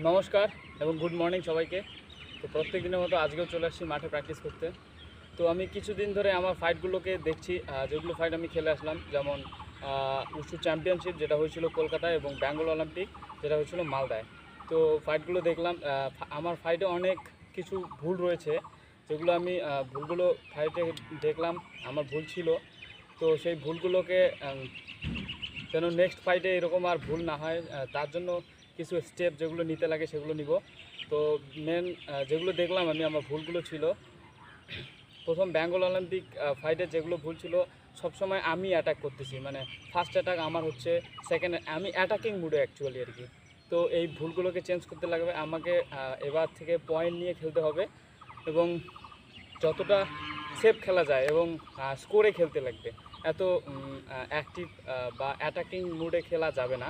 নমস্কার এবং good morning সবাইকে। তো প্রত্যেক দিনের মতো আজকেও চলে আসছি মাঠে প্র্যাকটিস করতে। তো আমি কিছুদিন ধরে আমার ফাইটগুলোকে দেখছি যেগুলো ফাইট আমি খেলে আসলাম, যেমন উশু চ্যাম্পিয়নশিপ যেটা হয়েছিল কলকাতায় এবং বেঙ্গল অলিম্পিক যেটা হয়েছিল মালদায়। তো ফাইটগুলো দেখলাম আমার ফাইটে অনেক কিছু ভুল রয়েছে, যেগুলো আমি ভুলগুলো ফাইটে দেখলাম, আমার ভুল ছিল। তো সেই ভুলগুলোকে যেন নেক্সট ফাইটে এরকম আর ভুল না হয় তার জন্য কিছু স্টেপ যেগুলো নিতে লাগে সেগুলো নিব। তো মেন যেগুলো দেখলাম আমি, আমার ভুলগুলো ছিল। প্রথম বেঙ্গল অলিম্পিক ফাইটে যেগুলো ভুল ছিল, সবসময় আমি অ্যাটাক করতেছি। মানে ফার্স্ট অ্যাটাক আমার হচ্ছে সেকেন্ড আমি অ্যাটাকিং মুডে অ্যাকচুয়ালি আর কি। তো এই ভুলগুলোকে চেঞ্জ করতে লাগবে। আমাকে এবার থেকে পয়েন্ট নিয়ে খেলতে হবে এবং যতটা সেফ খেলা যায় এবং স্কোরে খেলতে লাগবে। এত অ্যাক্টিভ বা অ্যাটাকিং মুডে খেলা যাবে না,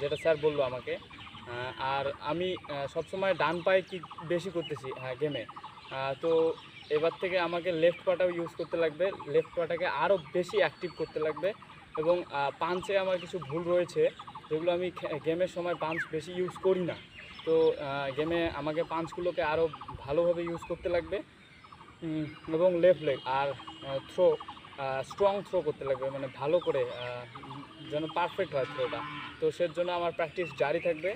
যেটা স্যার বলল আমাকে। আর আমি সবসময় ডান পায়ে কি বেশি করতেছি হ্যাঁ গেমে তো এবার থেকে আমাকে লেফট পাটাও ইউজ করতে লাগবে লেফট পাটাকে আরও বেশি অ্যাক্টিভ করতে লাগবে এবং পাঞ্চে আমার কিছু ভুল রয়েছে, যেগুলো আমি গেমের সময় পাঞ্চ বেশি ইউজ করি না। তো গেমে আমাকে পাঞ্চগুলোকে আরও ভালোভাবে ইউজ করতে লাগবে এবং লেফট লেগ আর থ্রো স্ট্রং থ্রো করতে লাগবে মানে ভালো করে যেন পারফেক্ট হয় থ্রোটা তো সের জন্য আমার প্র্যাকটিস জারি থাকবে।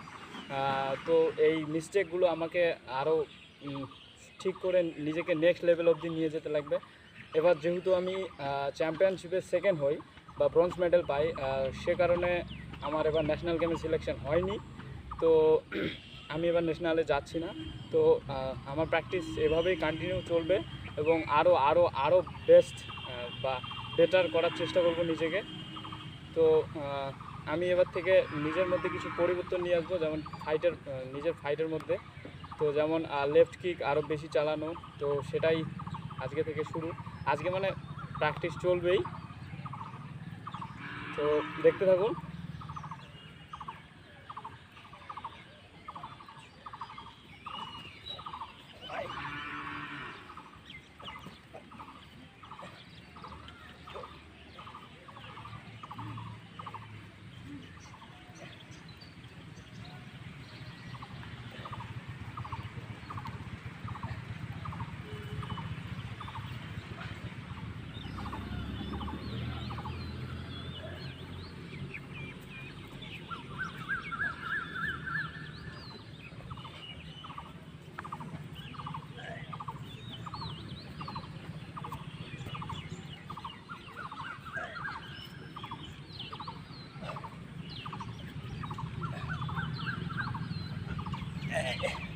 তো এই মিস্টেকগুলো আমাকে আরও ঠিক করে নিজেকে নেক্সট লেভেল অবধি নিয়ে যেতে লাগবে। এবার যেহেতু আমি চ্যাম্পিয়নশিপে সেকেন্ড হই বা ব্রোঞ্জ মেডেল পাই সে কারণে আমার এবার ন্যাশনাল গেমে সিলেকশন হয়নি। তো আমি এবার ন্যাশনালে যাচ্ছি না। তো আমার প্র্যাকটিস এভাবেই কন্টিনিউ চলবে এবং আরও আরও আরও বেস্ট বা বেটার করার চেষ্টা করব নিজেকে। তো আমি এবার থেকে নিজের মধ্যে কিছু পরিবর্তন নিয়ে আসব, যেমন ফাইটের নিজের ফাইটের মধ্যে। তো যেমন লেফট কিক আরও বেশি চালানো, তো সেটাই আজকে থেকে শুরু। আজকে মানে প্র্যাকটিস চলবেই। তো দেখতে থাকুন। Okay.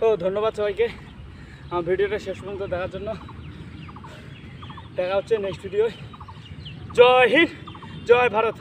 তো ধন্যবাদ সবাইকে। আমার ভিডিওটা শেষ পর্যন্ত দেখার জন্য। দেখা হচ্ছে নেক্সট ভিডিও জয় হিন্দ, জয় ভারত।